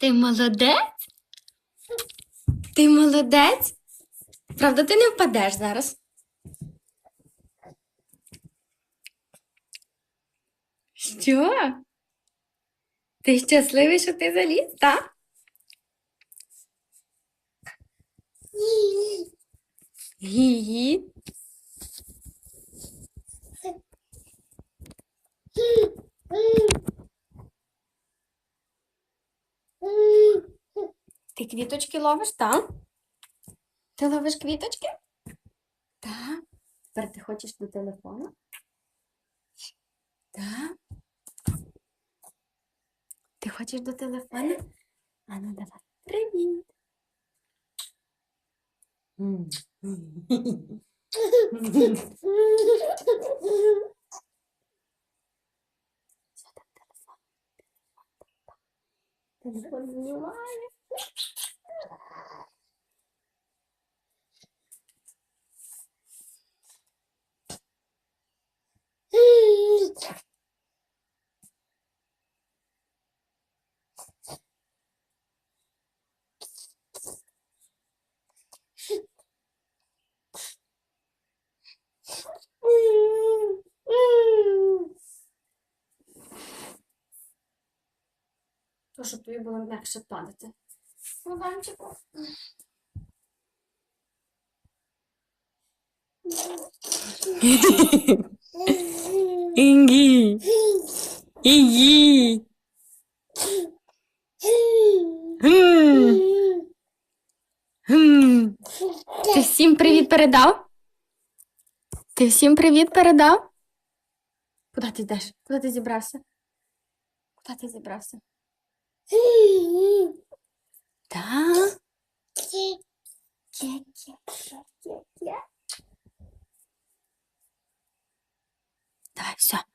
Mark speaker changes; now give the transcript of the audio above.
Speaker 1: Ти молодець? Ти молодець? Правда, ти не впадеш зараз. Що? Ти щасливий, що ти заліз, так? Гі-гі. Ти квіточки ловиш, так? Ти ловиш квіточки? Так. Тепер ти хочеш до телефону? Так. Ти хочеш до телефону? А ну давай. Привіт. Що там телефон? Телефон знімає. То, щоб тобі було легше падати. Романчику. Інгі. Гм. Ти всім привіт передав? Ти всім привіт передав? Куди ти йдеш? Куди ти зібрався? Куди ти зібрався? いだ。キ大丈夫